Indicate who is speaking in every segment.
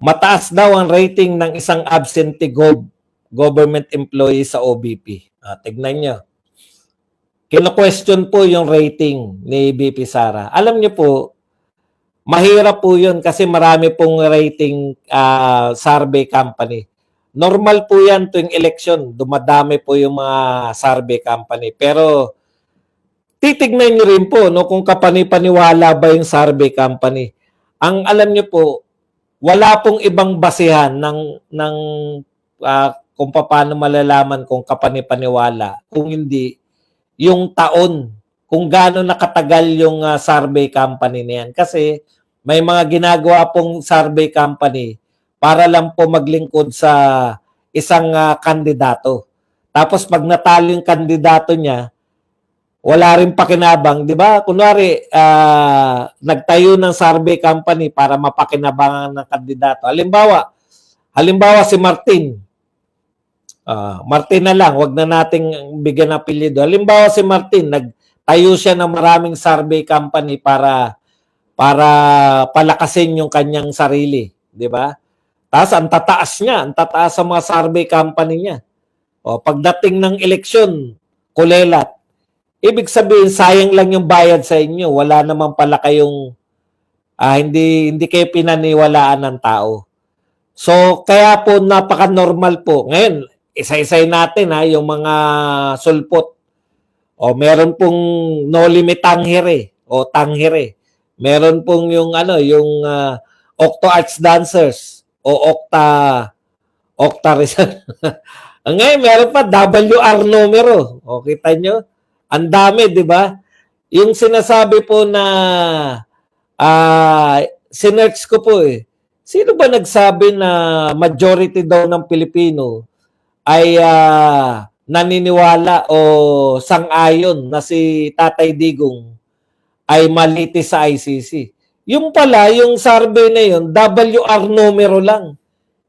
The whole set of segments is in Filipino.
Speaker 1: mataas daw ang rating ng isang absentee gov government employee sa OBP. Ah, tignan nyo. Kino-question po yung rating ni BP Sara. Alam nyo po, mahirap po yun kasi marami pong rating ah, survey company. Normal po yan tuwing election. Dumadami po yung mga survey company. Pero titignan nyo rin po no, kung kapani-paniwala ba yung survey company. Ang alam nyo po, wala pong ibang basihan ng, ng ah, kung paano malalaman kung kapani-paniwala. Kung hindi, yung taon, kung gaano nakatagal yung ah, survey company na yan. Kasi may mga ginagawa pong survey company para lang po maglingkod sa isang ah, kandidato. Tapos pag natalo yung kandidato niya, wala rin pakinabang, 'di ba? Kunwari, ah, nagtayo ng survey company para mapakinabangan ng kandidato. Halimbawa, halimbawa si Martin. Ah, Martin na lang, wag na nating bigyan ng apelyido. Halimbawa si Martin, nagtayo siya ng maraming survey company para para palakasin yung kanyang sarili, 'di ba? Tapos ang tataas niya, ang tataas sa mga survey company niya. O pagdating ng eleksyon, kulelat. Ibig sabihin sayang lang yung bayad sa inyo. Wala naman pala kayong ah, hindi hindi kayo pinaniwalaan ng tao. So kaya po napaka-normal po. Ngayon, isa-isay natin ha yung mga sulpot. O meron pong no limit tanghire o tanghire. Meron pong yung ano, yung ah, Octo Arts Dancers o Octa Octa Rizal. Ngayon, meron pa WR numero. O, kita nyo? Ang dami, di ba? Yung sinasabi po na ah sinerch ko po eh. Sino ba nagsabi na majority daw ng Pilipino ay ah, naniniwala o sang-ayon na si Tatay Digong ay maliti sa ICC? Yung pala, yung survey na yun, WR numero lang.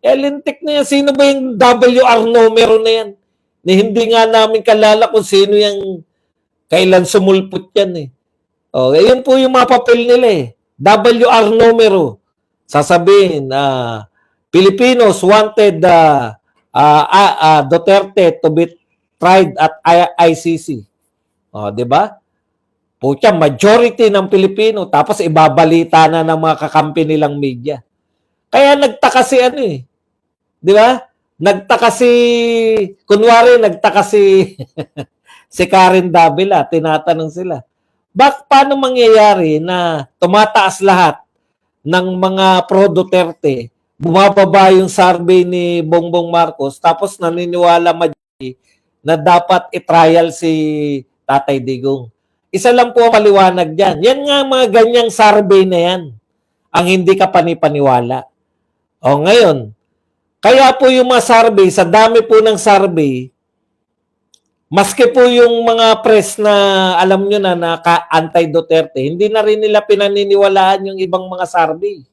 Speaker 1: Eh, lintik na yan. Sino ba yung WR numero na yan? Na hindi nga namin kalala kung sino yung kailan sumulpot yan eh. O, eh, yun po yung mga papel nila eh. WR numero. Sasabihin, ah, Filipinos wanted ah, ah, ah, ah, Duterte to be tried at ICC. O, di ba? Pucha, majority ng Pilipino. Tapos ibabalita na ng mga kakampi nilang media. Kaya nagtaka si ano eh. Di ba? Nagtaka si, kunwari nagtaka si, si Karen Davila, tinatanong sila. Bak paano mangyayari na tumataas lahat ng mga pro Duterte, bumababa yung survey ni Bongbong Marcos, tapos naniniwala majority na dapat i-trial si Tatay Digong. Isa lang po ang maliwanag dyan. Yan nga mga ganyang survey na yan. Ang hindi ka panipaniwala. O ngayon, kaya po yung mga survey, sa dami po ng survey, maski po yung mga press na alam nyo na na ka- anti-Duterte, hindi na rin nila pinaniniwalaan yung ibang mga survey.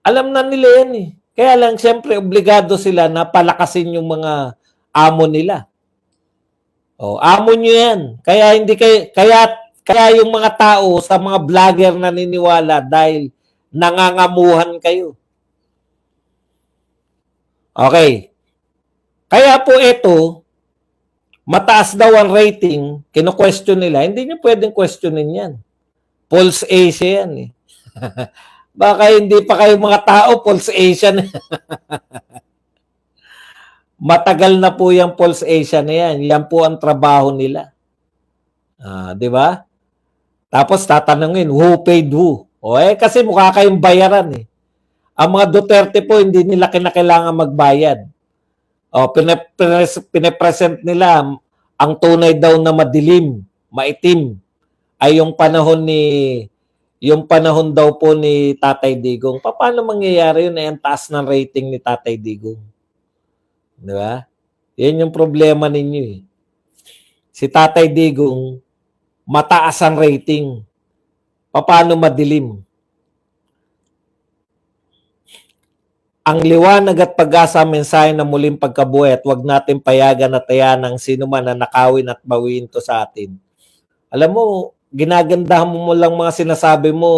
Speaker 1: Alam na nila yan eh. Kaya lang, siyempre, obligado sila na palakasin yung mga amo nila. O, amo nyo yan. Kaya hindi kay kaya kaya yung mga tao sa mga vlogger naniniwala dahil nangangamuhan kayo. Okay. Kaya po ito, mataas daw ang rating, kino-question nila, hindi nyo pwedeng questionin yan. Pulse Asia yan eh. Baka hindi pa kayo mga tao, Pulse Asia na. Matagal na po yung Pulse Asia na yan. Yan po ang trabaho nila. Ah, di ba? Tapos tatanungin, who paid who? O eh, kasi mukha kayong bayaran eh. Ang mga Duterte po, hindi nila kinakailangan magbayad. O, pinepres- pinepresent nila ang tunay daw na madilim, maitim, ay yung panahon ni yung panahon daw po ni Tatay Digong. Pa- Paano mangyayari yun? Eh, ang taas ng rating ni Tatay Digong. Di ba? Yan yung problema ninyo eh. Si Tatay Digong, mataas ang rating. Paano madilim? Ang liwanag at pag-asa mensahe na muling pagkabuhay at huwag natin payagan at tayan ng sino man na nakawin at bawiin to sa atin. Alam mo, ginagandahan mo mo lang mga sinasabi mo,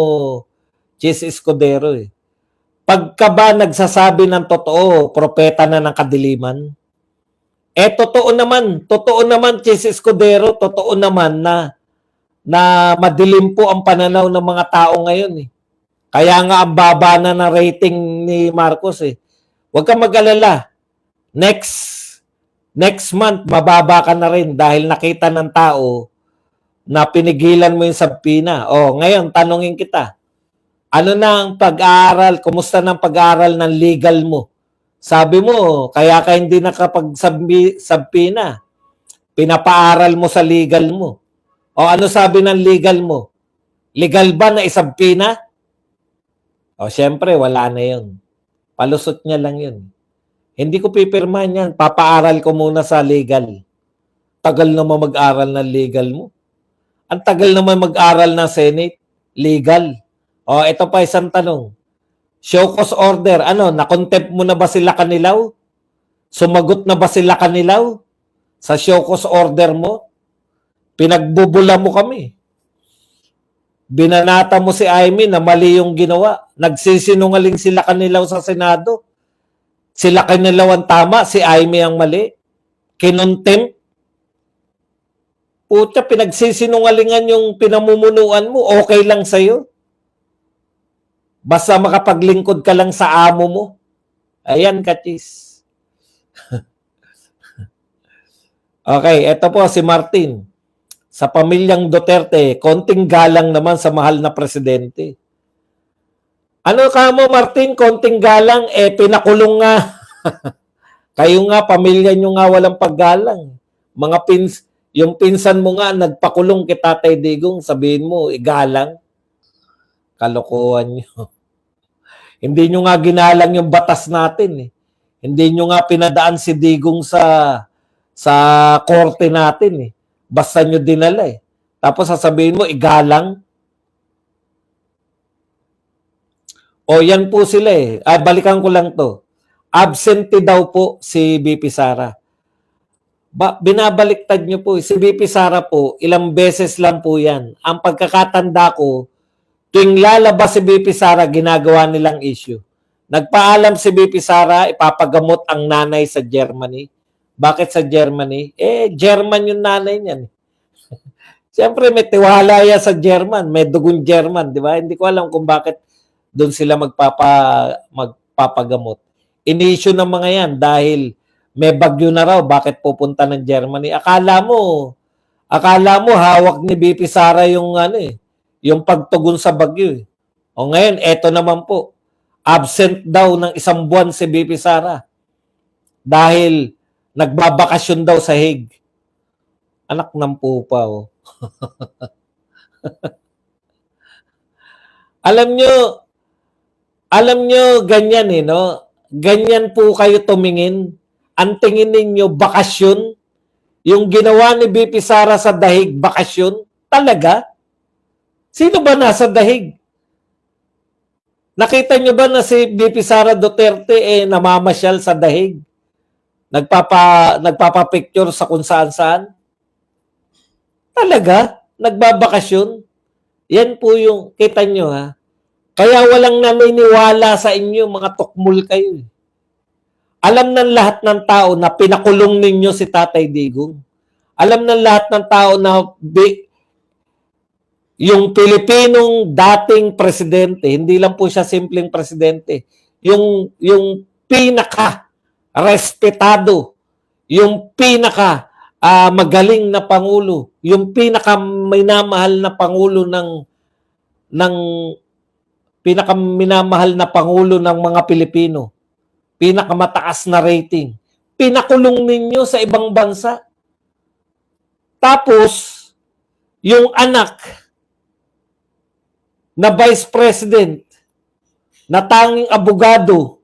Speaker 1: Chis Escudero eh. Pagka ba nagsasabi ng totoo, propeta na ng kadiliman? Eh, totoo naman, totoo naman, Chis Escudero, totoo naman na na madilim po ang pananaw ng mga tao ngayon eh. Kaya nga ang baba na ng rating ni Marcos eh. Huwag kang mag-alala. Next next month mababa ka na rin dahil nakita ng tao na pinigilan mo yung sabpina. Oh, ngayon tanungin kita. Ano na ang pag-aaral? Kumusta ang pag-aaral ng legal mo? Sabi mo, kaya ka hindi nakapag-sabpina. Pinapaaral mo sa legal mo. O ano sabi ng legal mo? Legal ba na isabpina? O syempre, wala na yun. Palusot niya lang yun. Hindi ko pipirmahan yan. Papaaral ko muna sa legal. Tagal naman mag-aral ng legal mo. Ang tagal naman mag-aral ng Senate. Legal. O, ito pa isang tanong. Show cause order. Ano, nakontempt mo na ba sila kanilaw? Sumagot na ba sila kanilaw? Sa show cause order mo? Pinagbubula mo kami. Binanata mo si Amy na mali yung ginawa. Nagsisinungaling sila kanilaw sa Senado. Sila kanilaw ang tama, si Amy ang mali. Kinontempt. Puta, pinagsisinungalingan yung pinamumunuan mo, okay lang sa'yo. Basta makapaglingkod ka lang sa amo mo. Ayan, katis. okay, eto po si Martin. Sa pamilyang Duterte, konting galang naman sa mahal na presidente. Ano ka mo, Martin? Konting galang, eh, pinakulong nga. Kayo nga, pamilya nyo nga walang paggalang. Mga pins, yung pinsan mo nga, nagpakulong kay Tatay Digong, sabihin mo, igalang. Kalokohan nyo. Hindi nyo nga ginalang yung batas natin eh. Hindi nyo nga pinadaan si Digong sa sa korte natin eh. Basta nyo dinala eh. Tapos sasabihin mo, igalang. O yan po sila eh. Ah, balikan ko lang to. Absentee daw po si BP Sara. Ba, binabaliktad nyo po. eh. Si BP Sara po, ilang beses lang po yan. Ang pagkakatanda ko, tuwing lalabas si BP Sara, ginagawa nilang issue. Nagpaalam si BP Sara, ipapagamot ang nanay sa Germany. Bakit sa Germany? Eh, German yung nanay niyan. Siyempre, may tiwala yan sa German. May dugon German, di ba? Hindi ko alam kung bakit doon sila magpapa, magpapagamot. Inisyu ng mga yan dahil may bagyo na raw. Bakit pupunta ng Germany? Akala mo, akala mo hawak ni BP Sara yung ano eh, yung pagtugon sa bagyo. eh. O ngayon, eto naman po. Absent daw ng isang buwan si BP Sara. Dahil nagbabakasyon daw sa Hague. Anak ng pupa, oh. alam nyo, alam nyo, ganyan eh, no? Ganyan po kayo tumingin. Ang tingin ninyo, bakasyon. Yung ginawa ni BP Sara sa dahig, bakasyon. Talaga? Sino ba nasa dahig? Nakita nyo ba na si BP Sara Duterte eh namamasyal sa dahig? Nagpapa nagpapa-picture sa kung saan-saan? Talaga? Nagbabakasyon? Yan po yung kita nyo ha. Kaya walang naniniwala sa inyo, mga tukmul kayo. eh. Alam ng lahat ng tao na pinakulong ninyo si Tatay Digong. Alam ng lahat ng tao na bi- yung Pilipinong dating presidente, hindi lang po siya simpleng presidente, yung yung pinaka respetado, yung pinaka ah, magaling na pangulo, yung pinaka minamahal na pangulo ng ng pinaka minamahal na pangulo ng mga Pilipino, pinakamataas na rating. Pinakulong ninyo sa ibang bansa. Tapos yung anak na vice president na tanging abogado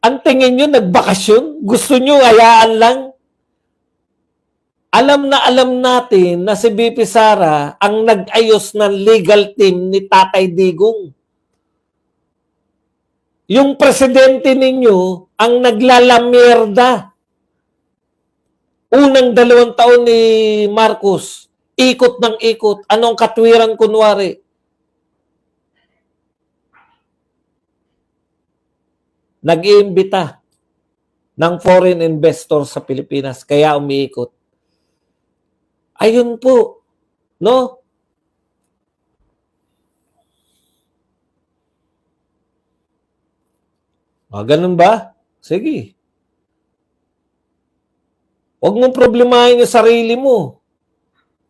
Speaker 1: ang tingin nyo nagbakasyon? Gusto nyo ayaan lang? Alam na alam natin na si BP Sara ang nag-ayos ng legal team ni Tatay Digong. Yung presidente ninyo ang naglalamerda. Unang dalawang taon ni Marcos, ikot ng ikot. Anong katwiran kunwari? nag-iimbita ng foreign investor sa Pilipinas kaya umiikot. Ayun po, no? Ah, ganun ba? Sige. Huwag mong problemahin yung sarili mo.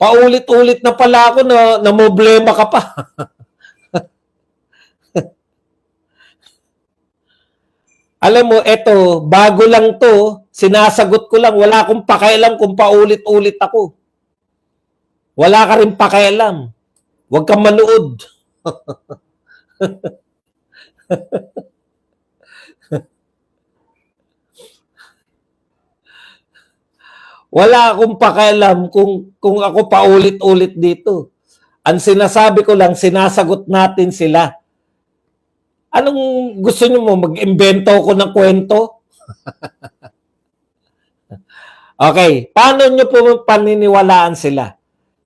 Speaker 1: Paulit-ulit na pala ako na namoblema ka pa. Alam mo, eto, bago lang to, sinasagot ko lang, wala akong pakialam kung paulit-ulit ako. Wala ka rin pakialam. Huwag kang manood. Wala akong pakialam kung, kung ako paulit-ulit dito. Ang sinasabi ko lang, sinasagot natin sila. Anong gusto nyo mo? Mag-imbento ko ng kwento? okay. Paano nyo po paniniwalaan sila?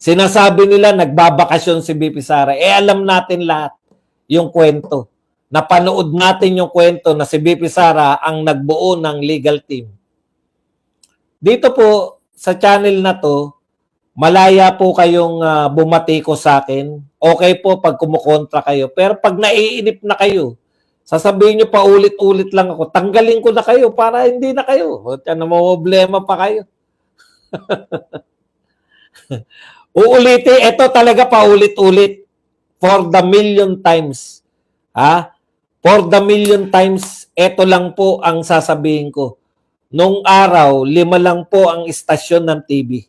Speaker 1: Sinasabi nila nagbabakasyon si BP Sara. Eh alam natin lahat yung kwento. Napanood natin yung kwento na si BP Sara ang nagbuo ng legal team. Dito po sa channel na to, malaya po kayong uh, bumati ko sa akin. Okay po pag kumukontra kayo. Pero pag naiinip na kayo, sasabihin nyo pa ulit-ulit lang ako, tanggalin ko na kayo para hindi na kayo. O, na problema pa kayo. Uulitin, ito talaga pa ulit-ulit for the million times. Ha? For the million times, ito lang po ang sasabihin ko. Nung araw, lima lang po ang istasyon ng TV.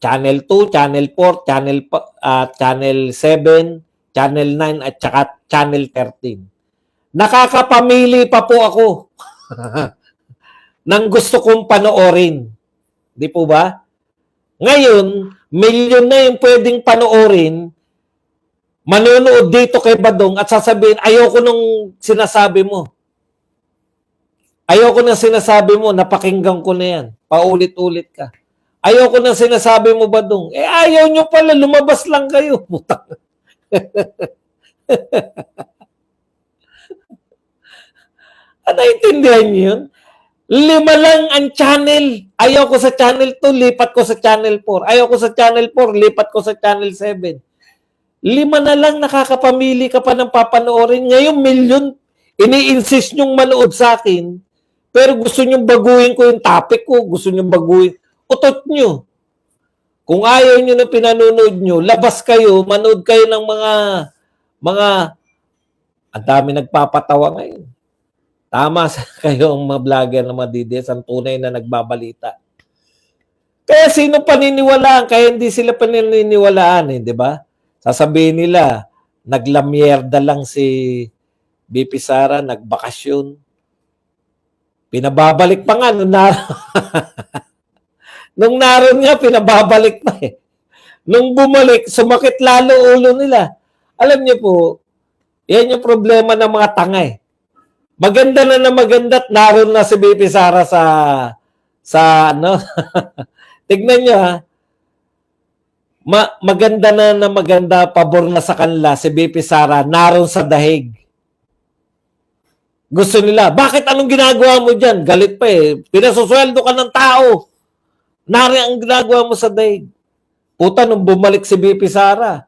Speaker 1: Channel 2, Channel 4, Channel uh, Channel 7, Channel 9 at saka Channel 13. Nakakapamili pa po ako ng gusto kong panoorin. Di po ba? Ngayon, milyon na yung pwedeng panoorin, manonood dito kay Badong at sasabihin, ayoko nung sinasabi mo. Ayoko na sinasabi mo, napakinggan ko na yan. Paulit-ulit ka. Ayoko na sinasabi mo ba dong? Eh ayaw nyo pala, lumabas lang kayo. Putang. Ano intindihan niyo yun? Lima lang ang channel. Ayaw ko sa channel 2, lipat ko sa channel 4. Ayaw ko sa channel 4, lipat ko sa channel 7. Lima na lang nakakapamili ka pa ng papanoorin. Ngayon, milyon, ini-insist nyong manood sa akin pero gusto nyo baguhin ko yung topic ko, gusto nyo baguhin, utot nyo. Kung ayaw nyo na pinanonood nyo, labas kayo, manood kayo ng mga, mga, ang dami nagpapatawa ngayon. Tama sa kayo ang mga vlogger na madides, ang tunay na nagbabalita. Kaya sino paniniwalaan? Kaya hindi sila paniniwalaan, eh, di ba? Sasabihin nila, naglamyerda lang si BP Sara, nagbakasyon. Pinababalik pa nga nung, na nung naroon nga, pinababalik pa eh. Nung bumalik, sumakit lalo ulo nila. Alam niyo po, yan yung problema ng mga tanga eh. Maganda na na maganda at naroon na si BP Sara sa sa ano. Tignan niyo ha. Ma- maganda na na maganda pabor na sa kanila si BP Sara naroon sa dahig. Gusto nila, bakit anong ginagawa mo dyan? Galit pa eh. Pinasusweldo ka ng tao. Nari ang ginagawa mo sa daig. Puta, nung bumalik si BP Sara,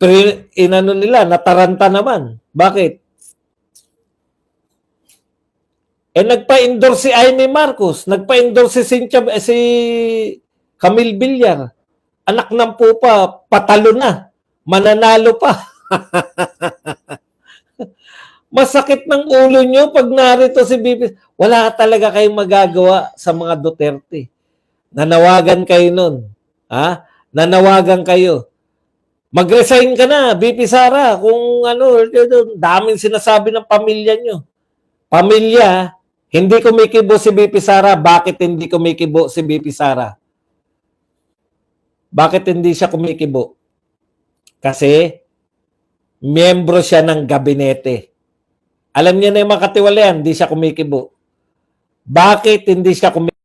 Speaker 1: pero inano nila, nataranta naman. Bakit? Eh, nagpa-endorse si Amy Marcos. Nagpa-endorse si Cynthia, eh, si Camille Villar. Anak ng pupa, patalo na. Mananalo pa. Masakit ng ulo nyo pag narito si BP. Wala talaga kayong magagawa sa mga Duterte. Nanawagan kayo nun. Ha? Nanawagan kayo. Mag-resign ka na, BP Sara, kung ano, daming sinasabi ng pamilya nyo. Pamilya, hindi kumikibo si BP Sara. Bakit hindi kumikibo si BP Sara? Bakit hindi siya kumikibo? Kasi, miyembro siya ng gabinete. Alam niya na yung mga katiwalian, hindi siya kumikibo. Bakit hindi siya kumikibo?